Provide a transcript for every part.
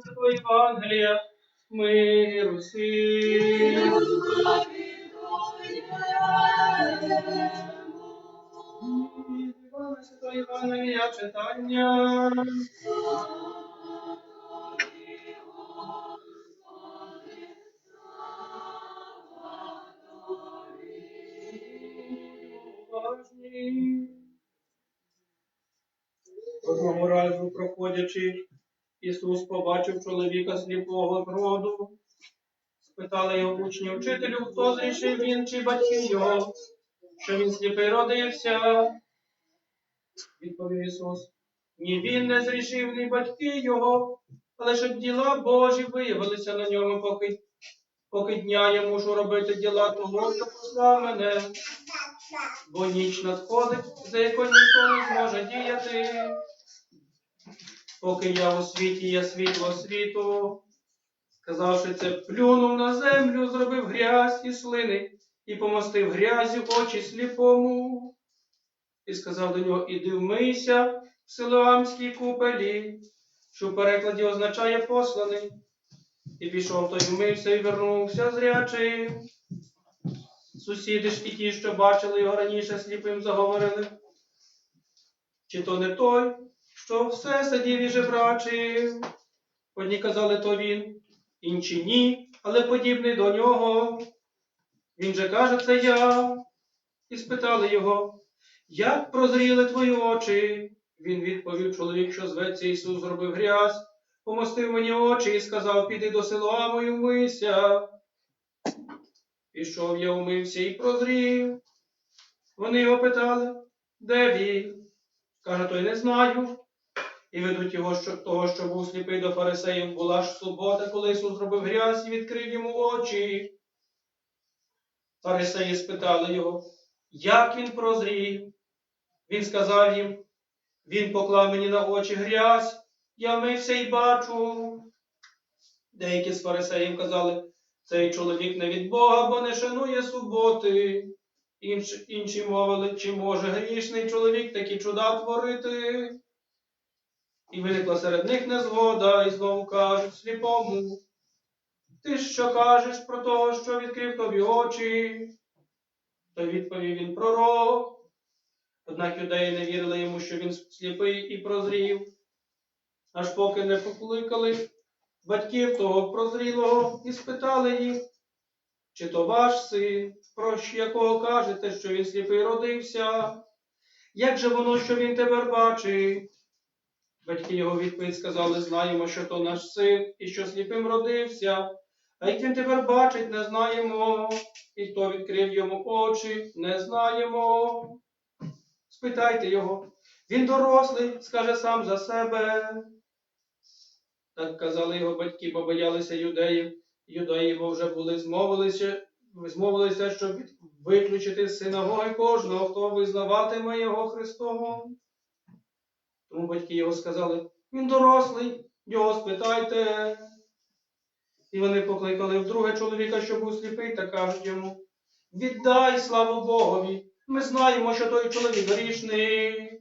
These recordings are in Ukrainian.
Святого Євангелія, миру. Івана Святого Євангелія читання. Одного разу, проходячи, Ісус побачив чоловіка сліпого зроду. Спитали його учні, вчителю, хто зрішив він чи батьки його, що він сліпий родився. Відповів Ісус. Ні він не зрішив, ні батьки його, але щоб діла Божі виявилися на ньому, поки, поки дня я мушу робити діла того, що послав мене. Бо ніч надходить, за якою ніхто не зможе діяти. Поки я у світі є світло світу, сказавши це, плюнув на землю, зробив грязь і слини, і помостив грязю очі сліпому. І сказав до нього, іди вмийся в Силоамській купелі, що в перекладі означає посланий. І пішов той вмився і вернувся зрячим. Сусіди ж і ті, що бачили його раніше сліпим, заговорили. Чи то не той, що все сидів і жебрачив? Одні казали, то він, інші ні, але подібний до нього. Він же каже, це я. І спитали його, як прозріли твої очі? Він відповів чоловік, що зветься Ісус, зробив грязь, помостив мені очі і сказав, піди до села і вмийся. Пішов я, умився і прозрів. Вони його питали, де він? Каже, той не знаю. І ведуть його, що, того, що був сліпий до фарисеїв, була ж субота, коли Ісус зробив грязь і відкрив йому очі. Фарисеї спитали його, як він прозрів? Він сказав їм, він поклав мені на очі грязь, я мився і бачу. Деякі з фарисеїв казали, цей чоловік не від Бога, бо не шанує суботи. Інші, інші мовили, чи може грішний чоловік такі чуда творити? І виникла серед них незгода, і знову кажуть сліпому. Ти що кажеш про того, що відкрив тобі очі? То відповів він пророк. Однак юдеї не вірили йому, що він сліпий і прозрів, аж поки не покликали батьків того прозрілого і спитали їх, чи то ваш син, про якого кажете, що він сліпий родився? Як же воно, що він тепер бачить? Батьки його відповідь сказали, знаємо, що то наш син і що сліпим родився, а як він тепер бачить, не знаємо, і хто відкрив йому очі, не знаємо. Спитайте його, він дорослий, скаже сам за себе. Так казали його батьки, бо боялися юдеїв. Юдеї, вже були змовилися, змовилися, щоб виключити з синагоги кожного, хто визнаватиме його Христом. Тому батьки його сказали, він дорослий, його спитайте. І вони покликали вдруге чоловіка, що був сліпий, та кажуть йому, віддай славу Богові, ми знаємо, що той чоловік грішний.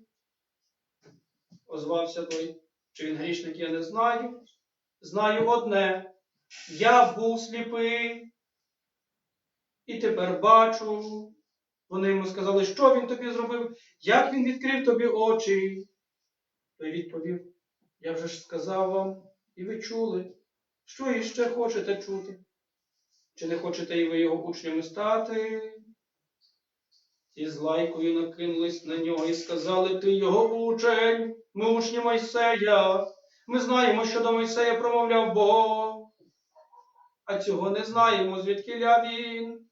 Озвався той, чи він грішник, я не знаю. Знаю одне, я був сліпий і тепер бачу. Вони йому сказали, що він тобі зробив, як він відкрив тобі очі. Той відповів, я вже ж сказав вам, і ви чули, що іще хочете чути? Чи не хочете і ви його учнями стати? Ті з лайкою накинулись на нього і сказали, ти його учень, ми учні Мойсея. Ми знаємо, що до Мойсея промовляв Бог. А цього не знаємо, звідки він.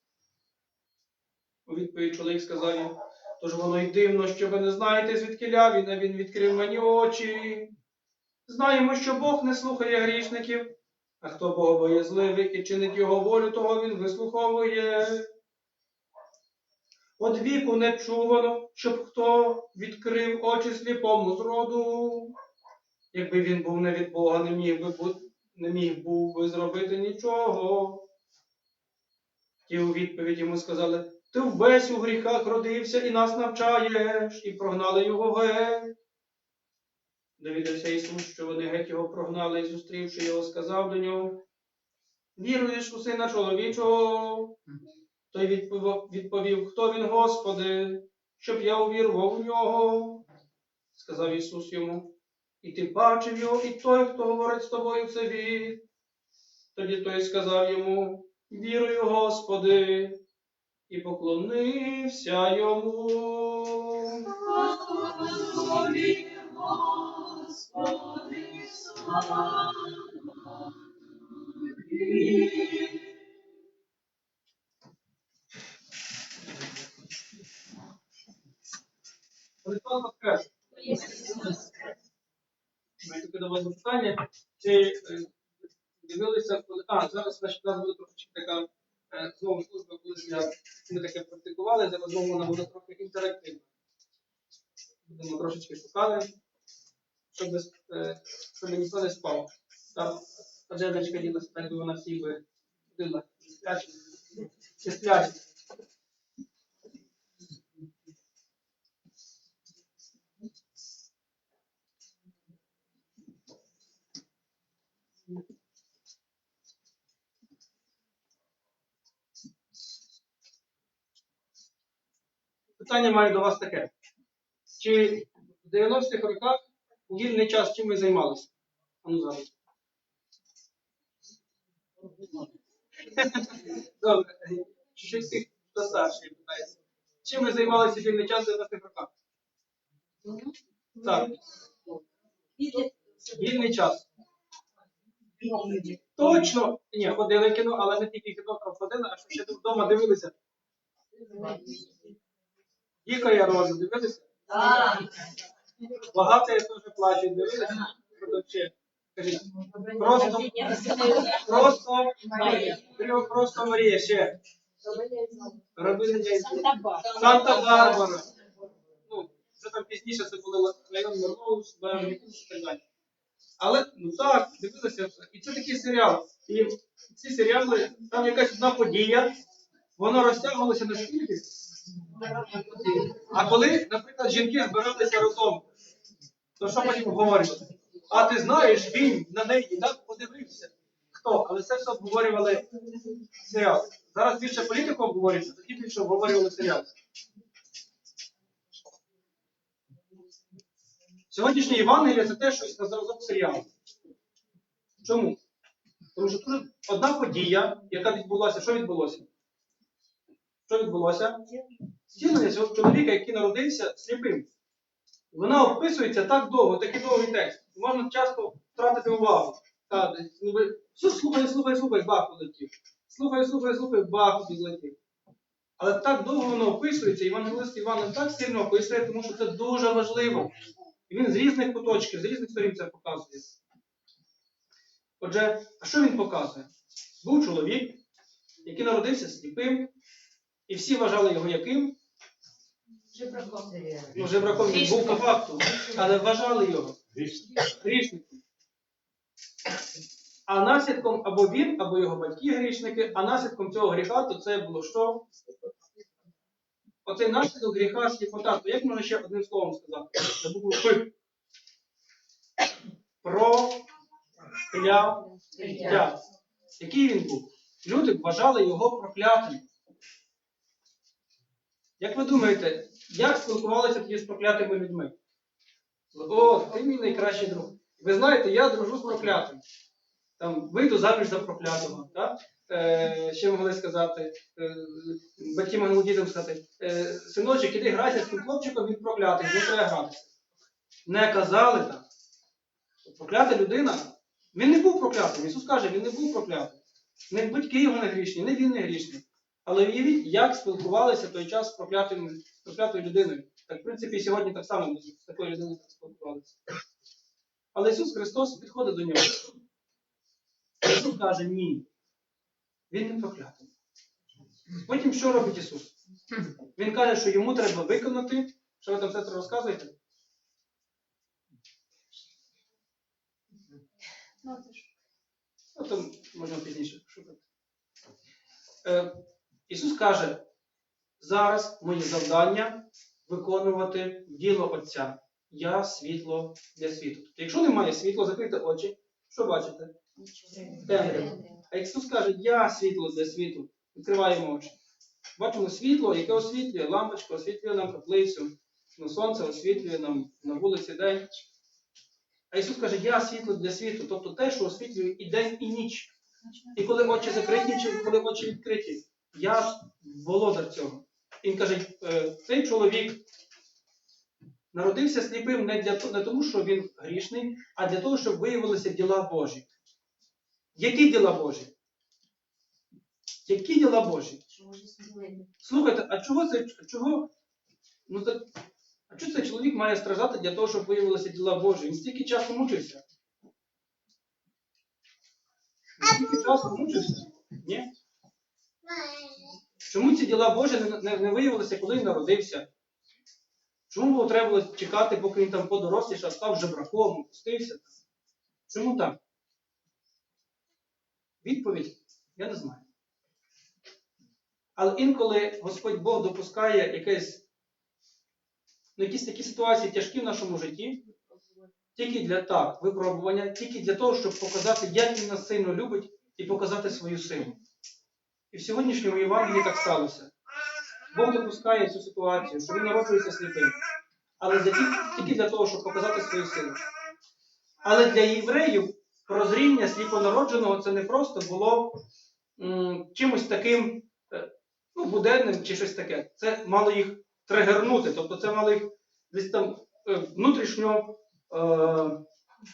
У відповідь чоловік сказав їм, тож воно й дивно, що ви не знаєте, звідки він, а він відкрив мені очі. Знаємо, що Бог не слухає грішників, а хто богобоязливий і чинить його волю, того він вислуховує. Од віку не чувано, щоб хто відкрив очі сліпому зроду. Якби він був не від Бога, не міг би, не міг був би зробити нічого. Ті у відповідь йому сказали, ти весь у гріхах родився і нас навчаєш, і прогнали його геть. Довідався Ісус, що вони геть його прогнали, і зустрівши його, сказав до нього: Віруєш у сина чоловічого? Той відповів, хто він, Господи, щоб я увірував у нього. Сказав Ісус йому, і ти бачив його, і той, хто говорить з тобою, це він. Тоді той сказав йому, вірую, Господи, і поклонився йому. Господи, Господи, слава Тобі. Христос Воскрес! Маю таке до вас запитання. Чи е, дивилися, коли. А, зараз значить, у нас буде трошечки така е, знову служба, коли ми таке практикували, зараз знову вона буде трохи інтерактивна. Будемо трошечки шукати, щоб, е, щоб ніхто не спав. Там Аджедочка ділася, так би вона всі би ходила. Сплячі. Питання маю до вас таке. Чи в 90-х роках у вільний час чим ви займалися? А зараз. Добре. Чуть тих, хто старший питається. Чим ви займалися в вільний час в 90-х роках? Так, вільний час. Точно! Ні, ходили кіно, але не тільки кіно ходили, а що ще вдома дивилися. Діка я розу, дивилися? Багато я теж плачу, дивилися? Кажіть, просто, просто, просто Марія ще. Робили Санта-Барбара. Ну, це там пізніше це були район Мерноус, Беверлі і так далі. Але, ну так, дивилися, і це такий серіал. І ці серіали, там якась одна подія, воно розтягувалося на скільки. А коли, наприклад, жінки збиралися разом, то що потім говорять? А ти знаєш, він на неї так подивився. Хто? Але це все обговорювали серіал. Зараз більше політику обговорюється, тоді більше обговорювали серіал. Сьогоднішнє Євангеліє це теж щось на зразок серіалу. Чому? Тому що тут одна подія, яка відбулася, що відбулося? Що відбулося? Зцілення цього чоловіка, який народився сліпим. Вона описується так довго, такий довгий текст. Можна часто втратити увагу. Ніби, Все, слухай, слухай, слухай, бах полетів. Слухай, слухай, слухай, бах відлетів. Але так довго воно описується, Євангелист Іван так сильно описує, тому що це дуже важливо. І він з різних куточків, з різних сторін це показує. Отже, а що він показує? Був чоловік, який народився сліпим, і всі вважали його яким? Ну, жебраком він був по факту, але вважали його грішником. А наслідком або він, або його батьки грішники, а наслідком цього гріха, то це було що? Оцей наслідок гріха сліпота. То як можна ще одним словом сказати? Це букву П. Прокляття. Який він був? Люди вважали його проклятим. Як ви думаєте, як спілкувалися тоді з проклятими людьми? О, ти мій найкращий друг. Ви знаєте, я дружу з проклятим. Там вийду заміж за проклятого. Так? Е, що могли сказати? Е, батьки могли дітям сказати, е, синочок, іди грайся з хлопчиком, він проклятий, не треба гратися. Не казали так. Проклята людина, він не був проклятим. Ісус каже, він не був проклятим. Не батьки його не грішні, не він не грішний. Але уявіть, як спілкувалися в той час з проклятим, з проклятою людиною. Так, в принципі, сьогодні так само з такою людиною так спілкувалися. Але Ісус Христос підходить до нього. Ісус каже, ні. Він не проклятий. Потім що робить Ісус? Він каже, що йому треба виконати. Що ви там все це розказуєте? Ну, то можна пізніше пошукати. Ісус каже, зараз моє завдання виконувати діло Отця. я світло для світу. Тобто, якщо немає світла, закрийте очі, що бачите? А Ісус каже, я світло для світу. Відкриваємо очі. Бачимо світло, яке освітлює лампочка, освітлює нам каплицю, ну, сонце освітлює нам на вулиці день. А Ісус каже, я світло для світу, тобто те, що освітлює і день, і ніч. І коли очі закриті, чи коли очі відкриті, я володар цього. Він каже, «Е, цей чоловік народився сліпим не, для, не тому, що він грішний, а для того, щоб виявилися діла Божі. Які діла Божі? Які діла Божі? Слухайте, а чого це чого? Ну так, а чого цей чоловік має страждати для того, щоб виявилися діла Божі? Він стільки часу мучився. Він стільки часу мучився? Ні? Чому ці діла Божі не, виявилися, коли він народився? Чому було треба чекати, поки він там подорослішав, став жебраком, опустився? Чому так? Відповідь я не знаю. Але інколи Господь Бог допускає якесь, ну, якісь такі ситуації тяжкі в нашому житті, тільки для так, випробування, тільки для того, щоб показати, як він нас сильно любить, і показати свою силу. І в сьогоднішньому Євангелії так сталося. Бог допускає цю ситуацію, що він народжується сліпим. Але для тільки, для того, щоб показати свою силу. Але для євреїв прозріння сліпонародженого це не просто було м, чимось таким е, ну, буденним чи щось таке. Це мало їх тригернути, тобто це мало їх десь там е, внутрішньо е,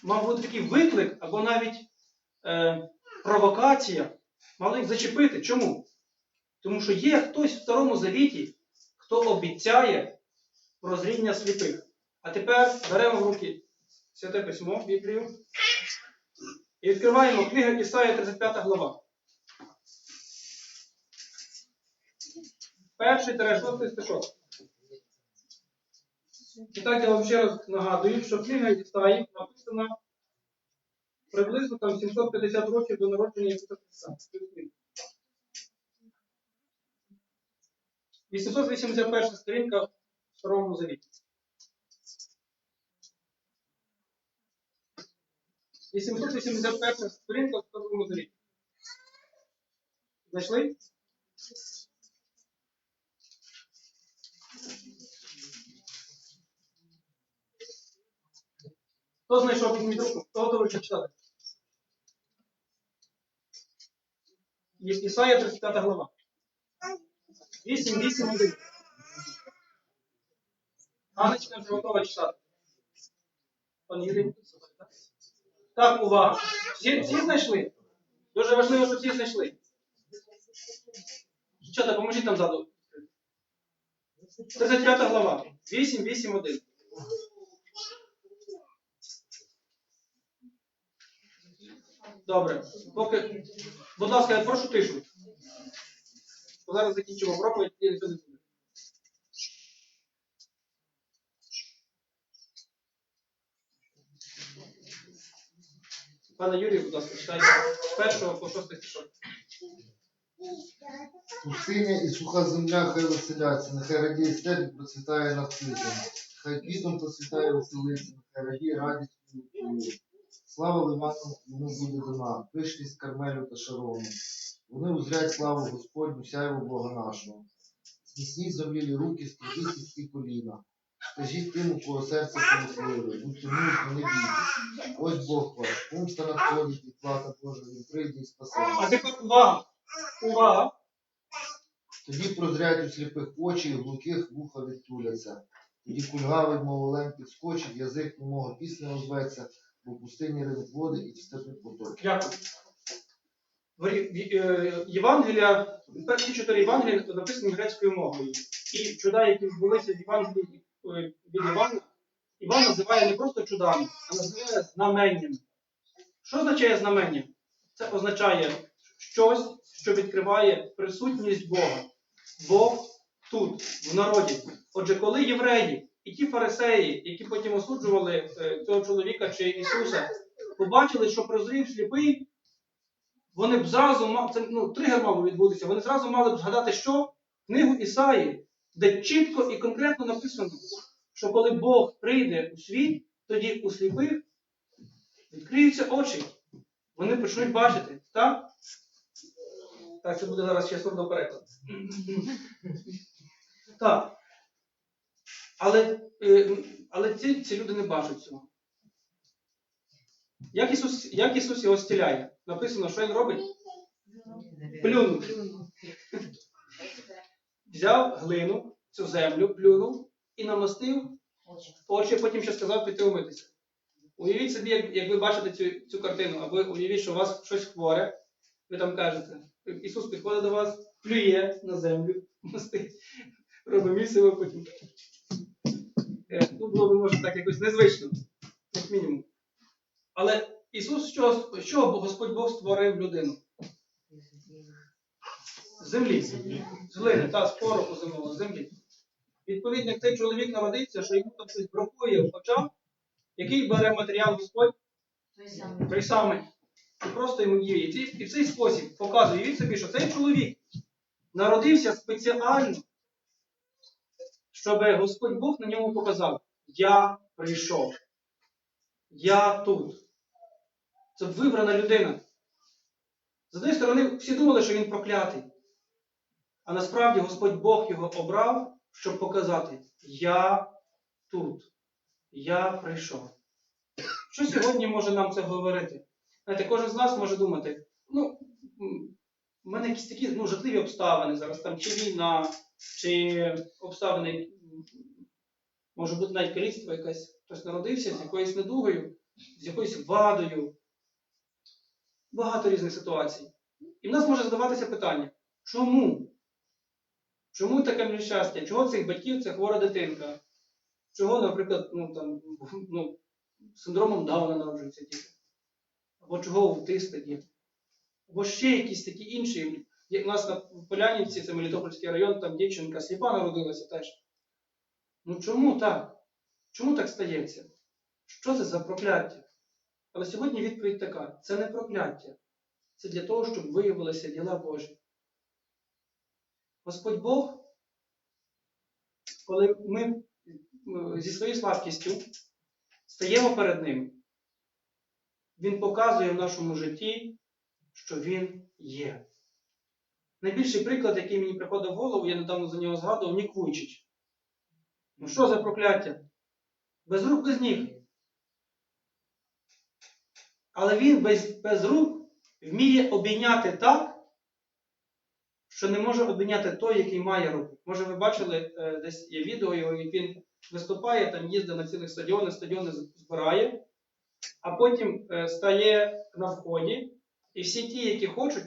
мав бути такий виклик або навіть е, провокація, мало їх зачепити. Чому? Тому що є хтось в Старому Завіті, хто обіцяє прозріння сліпих. А тепер беремо в руки Святе Письмо, Біблію, і відкриваємо книгу Ісаїя 35 глава. Перший шостий стишок. І так я вам ще раз нагадую, що книга Ісаї написана приблизно там 750 років до народження Ісуса Христа. 881 сторінка в Старому Завіті. 881 сторінка в Старому Завіті. Знайшли? Хто знайшов візьміть руку? Хто готовий читати? Ісая 35 глава. 8, 8, 1. Анечка вже готова читати. Пан Юрій. Так, увага. Всі, всі знайшли? Дуже важливо, щоб всі знайшли. Що, допоможіть нам ззаду. 35 глава. 8, 8, 1. Добре. Поки, будь ласка, я прошу тишу. Зараз закінчимо проповідь і не буде. Пане Юрію, будь ласка, читайте з першого по шостий стишок. Пустиня і суха земля хай веселяться, нехай радіє степ процвітає світом. Хай квітом процвітає веселиться, нехай радіє радістю і Слава Ливану йому буде дана, пишність Кармелю та Шарону. Вони узрять славу Господню, сяйву Бога нашого. Зміцніть зомлілі руки, скріпіть сільські коліна. Скажіть тим, у кого серце помисливе, будьте мужні, не бійтесь. Ось Бог ваш, помста надходить і плата Божа, він прийде і спасе. А тепер увага! Увага! Тоді прозрять у сліпих очі, і в глухих вуха відтуляться. Тоді кульгавий моволем підскочить, язик немого пісня озветься, бо в пустині ринуть води і степи потоки. Дякую. В е, Євангелія, перші чотири Євангелія написані грецькою мовою. І чуда, які відбулися в Євангелії е, від Івана, Іван називає не просто чудами, а називає знаменнями. Що означає знамення? Це означає щось, що відкриває присутність Бога. Бог тут, в народі. Отже, коли євреї і ті фарисеї, які потім осуджували е, цього чоловіка чи Ісуса, побачили, що прозрів сліпий, вони б зразу мав, це ну, тригер мав відбутися, вони зразу мали б згадати, що книгу Ісаї, де чітко і конкретно написано, що коли Бог прийде у світ, тоді у сліпих відкриються очі. Вони почнуть бачити. Так? Так, це буде зараз ще сурдопереклад. Так. Але, е, але ці, ці люди не бачать цього. Як Ісус, як Ісус його зціляє? Написано, що Він робить? Плюнув. Взяв глину, цю землю, плюнув і намастив очі, потім ще сказав піти умитися. Уявіть собі, як, як ви бачите цю, цю картину, або уявіть, що у вас щось хворе, ви там кажете, Ісус підходить до вас, плює на землю, мастить, робить місиво, потім. Ну, було б, може, так якось незвично, як мінімум. Але Ісус, що, що Господь Бог створив людину? Землі. З глини, та, з пороху землі. Відповідно, як цей чоловік народився, що йому там щось бракує в очах, який бере матеріал Господь, той самий. І просто йому діє. І І в цей спосіб показує він собі, що цей чоловік народився спеціально, щоб Господь Бог на ньому показав: Я прийшов. Я тут. Це вибрана людина. З однієї сторони, всі думали, що він проклятий. А насправді Господь Бог його обрав, щоб показати: Я тут. Я прийшов. Що сьогодні може нам це говорити? Знаєте, кожен з нас може думати, ну, в мене якісь такі ну, жахливі обставини зараз, там, чи війна, чи обставини, може бути навіть каліцтво якесь, хтось народився з якоюсь недугою, з якоюсь вадою. Багато різних ситуацій. І в нас може задаватися питання, чому? Чому таке нещастя? Чого цих батьків це хвора дитинка? Чого, наприклад, ну, там, ну, синдромом Дауна народжуються діти? Або чого аутисти діти? Або ще якісь такі інші. У нас на Полянівці, це Мелітопольський район, там дівчинка сліпа народилася теж. Ну чому так? Чому так стається? Що це за прокляття? Але сьогодні відповідь така: це не прокляття. Це для того, щоб виявилися діла Божі. Господь Бог, коли ми е, зі своєю слабкістю стаємо перед Ним, Він показує в нашому житті, що Він є. Найбільший приклад, який мені приходив в голову, я недавно за нього згадував, Нік Вуйчич. Ну що за прокляття? Без рук, без ніг. Але він без, без рук вміє обійняти так, що не може обійняти той, який має руки. Може, ви бачили, е, десь є відео його, як він виступає, там їздить на цілих стадіони, стадіони збирає, а потім е, стає на вході, і всі ті, які хочуть,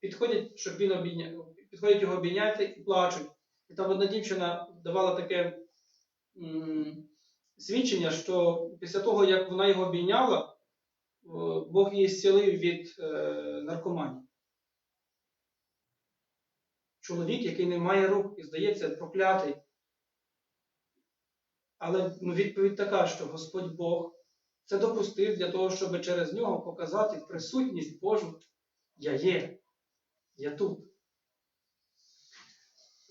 підходять, щоб він обійня... підходять його обійняти і плачуть. І там одна дівчина давала таке м, свідчення, що після того, як вона його обійняла, Бог її зцілив від е, наркоманії. Чоловік, який не має рук і здається проклятий. Але ну, відповідь така, що Господь Бог це допустив для того, щоб через нього показати присутність Божу. Я є, я тут.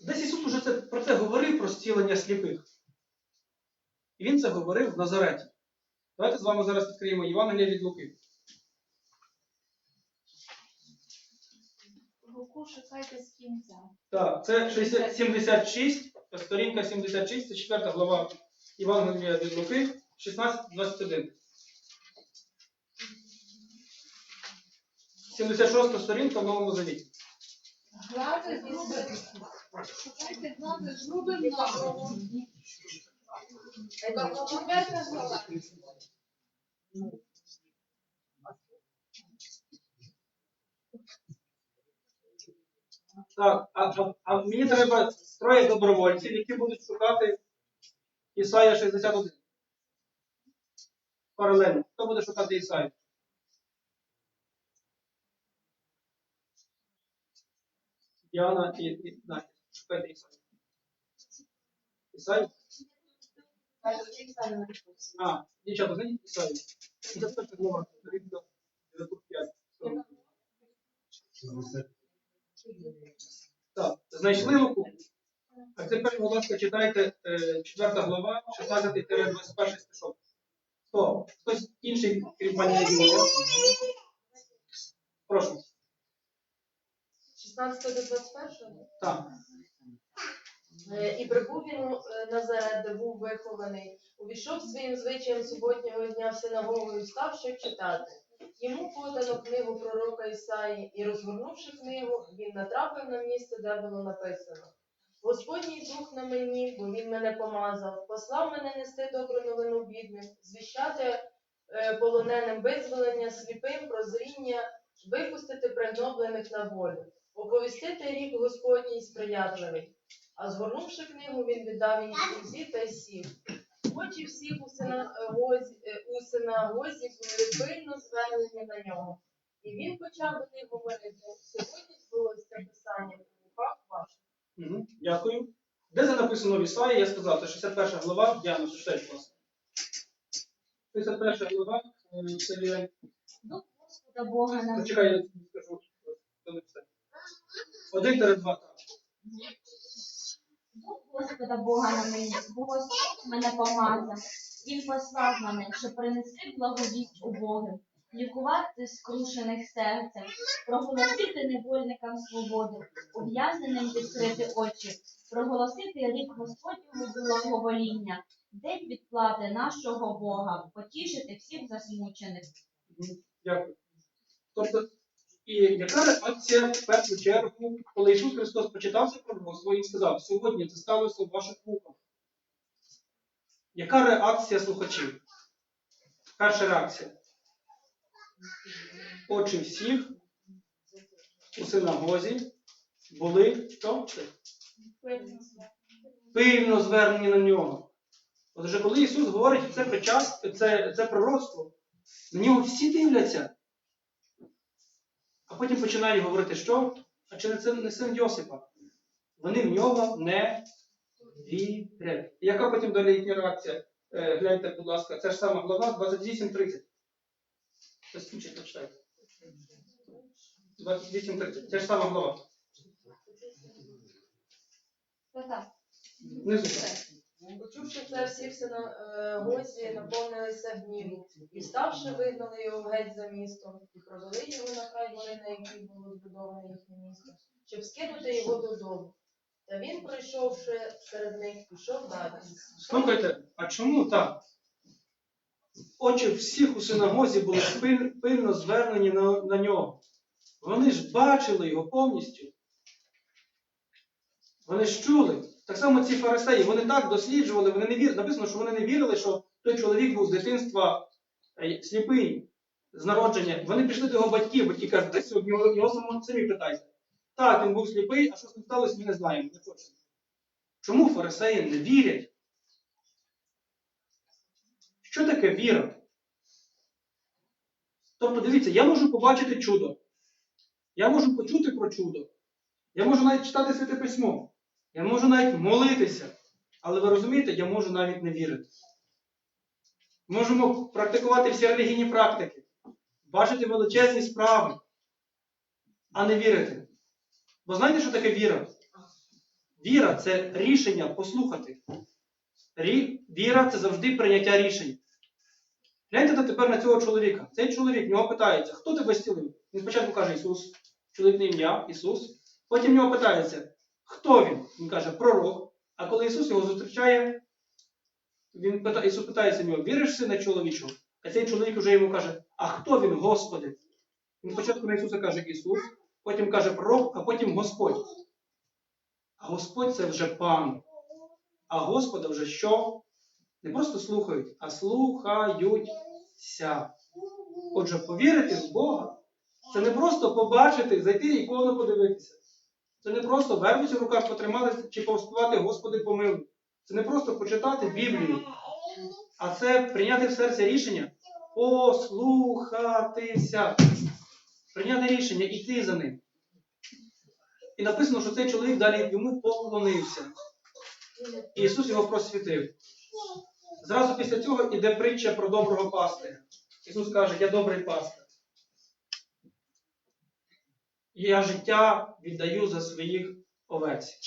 Десь Ісус уже це, про це говорив, про зцілення сліпих. І Він це говорив в Назареті. Давайте з вами зараз відкриємо Євангелія від Луки. Луку шукайте з кінця. Так, це 60 76, сторінка 76, це 4 глава Євангелія від Луки, 16-21. 76 сторінка в Новому Завіті. Глади грубим. Шукайте. Четверта глава. Так, а, а, а мені треба троє добровольців, які будуть шукати Ісая 61. Паралельно. Хто буде шукати Ісаю? Діана і, і Настя. Шукайте Ісаю. Ісаю? А, дівчата, знайдіть Ісаю. Перша глава, сторінка 905. Так, знайшли Луку? А тепер, будь ласка, читайте е, 4 глава, 16-21 стишок. Хто? Хтось інший, крім пані? Прошу. 16 до 21? Так. Е, І прибув він е, Назарет, де був вихований, увійшов своїм звичаєм суботнього дня в синагогу і став, щоб читати. Йому подано книгу пророка Ісаї, і розгорнувши книгу, він натрапив на місце, де було написано. Господній дух на мені, бо він мене помазав, послав мене нести добру новину бідним, звіщати е, полоненим визволення, сліпим, прозріння, випустити пригноблених на волю, оповістити рік Господній сприятливий. А згорнувши книгу, він віддав її слузі та й сів. Очі всіх у синагозі, е, у синагозі були пильно звернені на нього. І він почав до них говорити, сьогодні збулося це писання в руках ваших. Угу. Дякую. Де це написано в Ісаї? Я сказав, це 61 глава, Діана, прочитай, будь ласка. 61 глава, е, це є... Господа Бога на Почекай, я скажу. що написано. Один перед два. так. Господа Бога на мені, Господь мене помазав. Він послав мене, щоб принести благовість убогим, лікувати скрушених серцем, проголосити невольникам свободу, ув'язненим відкрити очі, проголосити рік Господнього благовоління, день відплати нашого Бога, потішити всіх засмучених. Дякую. Тобто, і яка реакція в першу чергу, коли Ісус Христос почитав це пророцтво і сказав, сьогодні це сталося в ваших вухах. Яка реакція слухачів? Перша реакція. Очі всіх у синагозі були що? Пильно звернені на нього. Отже, коли Ісус говорить це це, це пророцтво, на нього всі дивляться. Потім починає говорити, що? А чи не це не син Йосипа? Вони в нього не вірять. І яка потім далі їхня реакція? Е, гляньте, будь ласка, це ж сама глава 28.30. Хтось інший почитайте. 28.30. Це ж сама глава. Внизу. Почувши це, всі в синагозі наповнилися гніву, і вставши, вигнали його геть за містом, і провели його на край гори, на якій було збудоване їхнє місто, щоб скинути його додому. Та він, пройшовши серед них, пішов далі. Слухайте, а чому так? Очі всіх у синагозі були пиль- пильно звернені на, на нього. Вони ж бачили його повністю. Вони ж чули. Так само ці фарисеї, вони так досліджували, вони не вірили. Написано, що вони не вірили, що той чоловік був з дитинства е, сліпий з народження. Вони пішли до його батьків, батьки кажуть, ти сьогодні його, самі питайте. Так, він був сліпий, а що з ним сталося, ми не знаємо. Не хочемо. Чому фарисеї не вірять? Що таке віра? Тобто, дивіться, я можу побачити чудо. Я можу почути про чудо. Я можу навіть читати святе письмо. Я можу навіть молитися. Але ви розумієте, я можу навіть не вірити. Можемо практикувати всі релігійні практики, бачити величезні справи, а не вірити. Бо знаєте, що таке віра? Віра це рішення послухати. Віра це завжди прийняття рішень. Гляньте тепер на цього чоловіка. Цей чоловік в нього питається, хто тебе зцілив? Він спочатку каже Ісус, чоловік на ім'я Ісус. Потім в нього питається, хто він? Він каже, пророк. А коли Ісус його зустрічає, він пита, Ісус питається нього, віриш сина чоловічого? А цей чоловік вже йому каже, а хто він, Господи? Він спочатку на Ісуса каже Ісус, потім каже пророк, а потім Господь. А Господь це вже пан. А Господа вже що? Не просто слухають, а слухаються. Отже, повірити в Бога це не просто побачити, зайти і ікону подивитися. Це не просто вербицю в руках потримати чи повспівати Господи помилуй. Це не просто почитати Біблію, а це прийняти в серці рішення послухатися. Прийняти рішення, іти за ним. І написано, що цей чоловік далі йому поклонився. І Ісус його просвітив. Зразу після цього іде притча про доброго пастиря. Ісус каже, я добрий пастир. Я життя віддаю за своїх овець.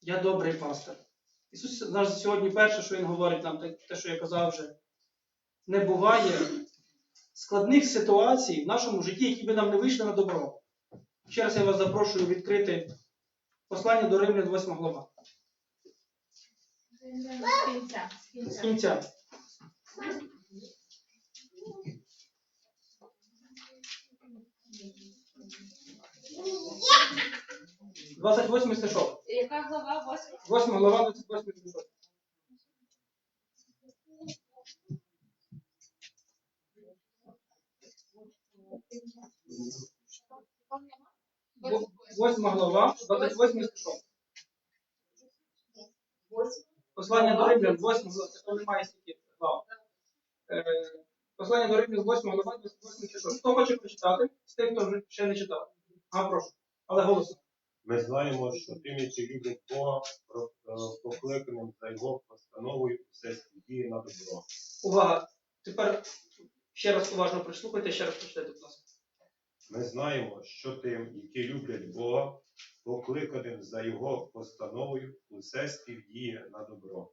Я добрий пастир. Ісус наш сьогодні перше, що Він говорить нам, те- що я казав вже, не буває складних ситуацій в нашому житті, які би нам не вийшли на добро. Ще раз я вас запрошую відкрити послання до Римлян 8 глава. З кінця. З кінця. Кінця. Двадцять восьмий стишок. Яка глава? Восьма? Восьма глава, 28 стишок. Во- Восьма глава, 28 стишок. Послання до Римлян, 8 глава, це немає стільки глав. Е, Послання до Римлян, 8 глава, 28 стишок. Хто хоче прочитати? З тих, хто вже ще не читав. А, прошу. Але голосно. Ми знаємо, що тим, які люблять Бога, е, покликаним за його постановою все діє на добро. Увага. Тепер ще раз уважно прислухайте, ще раз прочитайте, будь ласка. Ми знаємо, що тим, які люблять Бога, покликаним за його постановою усе співдіє на добро.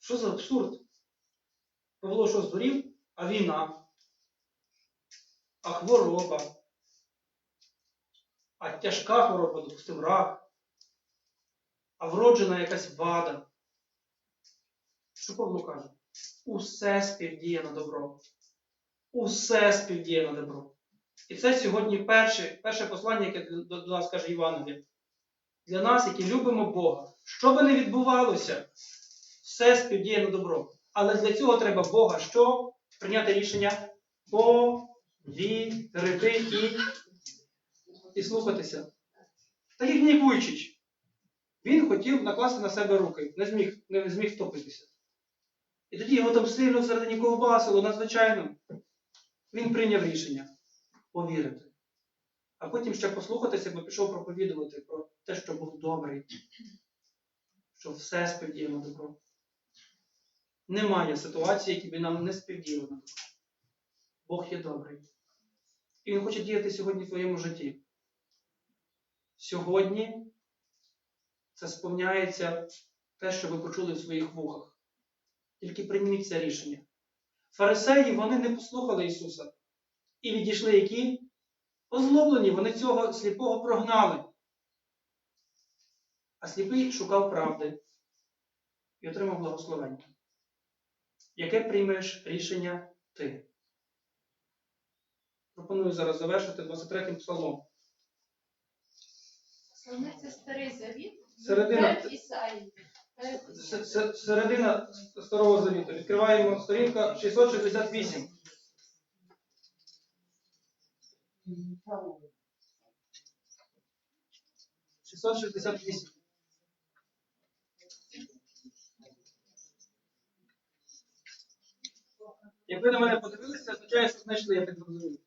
Що за абсурд? Павло що здурів, а війна, а хвороба, а тяжка хвороба, допустим, рак, а вроджена якась вада. Що Павло каже? Усе співдіє на добро. Усе співдіє на добро. І це сьогодні перше, перше послання, яке до, нас каже Євангеліє. Для нас, які любимо Бога, що би не відбувалося, все співдіє на добро. Але для цього треба Бога що? Прийняти рішення повірити і, і слухатися. Так як Нік Вуйчич. Він хотів накласти на себе руки, не зміг, не зміг втопитися. І тоді його там сильно всередині ковбасило, надзвичайно. Він прийняв рішення повірити. А потім ще послухатися, бо пішов проповідувати про те, що Бог добрий, що все співдіє на добро. Немає ситуації, які б нам не добро. Бог є добрий. І Він хоче діяти сьогодні в твоєму житті. Сьогодні це сповняється те, що ви почули в своїх вухах. Тільки прийміть це рішення. Фарисеї вони не послухали Ісуса і відійшли які? Озлоблені, вони цього сліпого прогнали. А сліпий шукав правди і отримав благословення. Яке приймеш рішення ти? Пропоную зараз завершити 23-м псалмом. Псалми це старий завіт. Середина. С- с- Середина Старого Завіту. Відкриваємо сторінка 668. Шістсот шістдесят вісім. Як ви на мене подивилися, означає, що знайшли, я так зрозумів.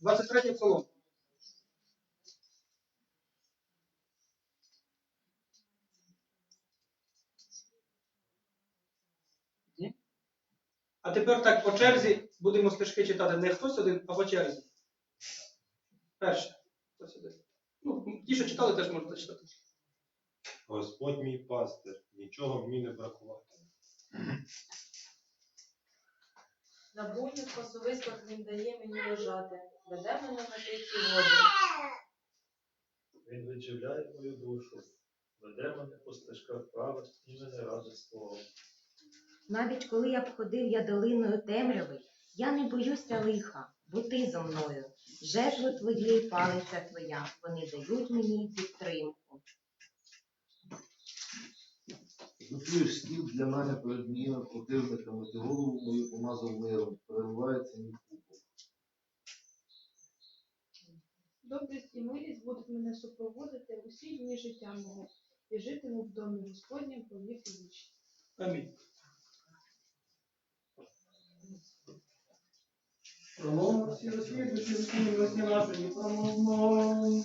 23 псалом. А тепер так по черзі будемо стежки читати не хтось один, а по черзі. Перше. Хтось один. Ну, ті, що читали, теж можна читати. Господь мій пастир, нічого мені не бракувати. На буйних пасовиськах він дає мені лежати, веде мене на тихі води. Він відживляє мою душу, веде мене по стежках правих імені ради свого. Навіть коли я б ходив я долиною темряви, я не боюся лиха, бо ти зо мною. Жезло твоє і палиця твоя, вони дають мені підтримку. Готуєш стіл для мене перед моїми противниками, ти голову мою помазав миром, переливається мій купол. Добрість і милість будуть мене супроводити усі дні життя мого, і житиму в домі Господнім по віки вічні. Амінь. Промовимо всі розслідуючи всі не промовно.